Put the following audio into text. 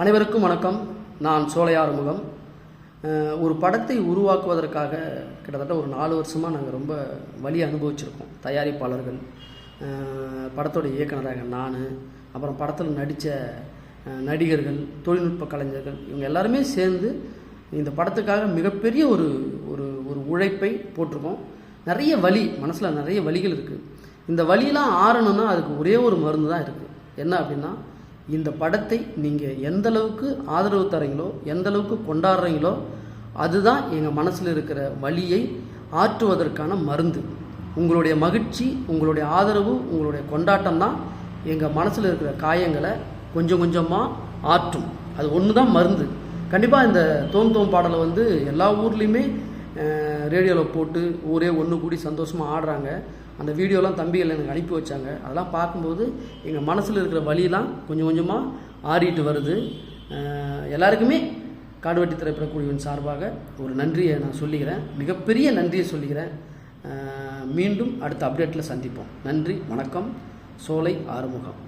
அனைவருக்கும் வணக்கம். நான் சோலையாறுமுகம் ஒரு படத்தை உருவாக்குவதற்காக கிட்டத்தட்ட ஒரு நாலு வருஷமாக நாங்கள் ரொம்ப வழி அனுபவிச்சிருக்கோம். தயாரிப்பாளர்கள் படத்தோடைய படத்தோட இயக்குனராக நான் அப்புறம் படத்தில் நடித்த நடிகர்கள் தொழில்நுட்ப கலைஞர்கள் இவங்க எல்லாருமே சேர்ந்து இந்த படத்துக்காக மிகப்பெரிய ஒரு ஒரு ஒரு உழைப்பை போட்டிருக்கோம். நிறைய வலி மனசில் நிறைய வலிகள் இருக்குது இந்த வழியெலாம் ஆறணும்னா அதுக்கு ஒரே ஒரு மருந்து தான் இருக்குது என்ன அப்படின்னா இந்த படத்தை நீங்கள் எந்த அளவுக்கு ஆதரவு தரீங்களோ எந்த அளவுக்கு கொண்டாடுறீங்களோ அதுதான் எங்கள் மனசில் இருக்கிற வழியை ஆற்றுவதற்கான மருந்து. உங்களுடைய மகிழ்ச்சி உங்களுடைய ஆதரவு உங்களுடைய கொண்டாட்டம் தான் எங்கள் மனசில் இருக்கிற காயங்களை கொஞ்சம் கொஞ்சமாக ஆற்றும். அது ஒன்று தான் மருந்து. கண்டிப்பாக இந்த தோம் தோம் பாடலை வந்து எல்லா ஊர்லேயுமே ரேடியோவில் போட்டு ஊரே ஒன்று கூடி சந்தோஷமாக ஆடுறாங்க. அந்த வீடியோலாம் தம்பிகள் எனக்கு அனுப்பி வச்சாங்க. அதெல்லாம் பார்க்கும்போது எங்கள் மனசில் இருக்கிற வழியெல்லாம் கொஞ்சம் கொஞ்சமாக ஆறிட்டு வருது. எல்லாருக்குமே காடுவெட்டி திரைப்படக்குழுவின் சார்பாக ஒரு நன்றியை நான் சொல்லிக்கிறேன். மிகப்பெரிய நன்றியை சொல்லிக்கிறேன். மீண்டும் அடுத்த அப்டேட்டில் சந்திப்போம். நன்றி வணக்கம். சோலை ஆறுமுகம்.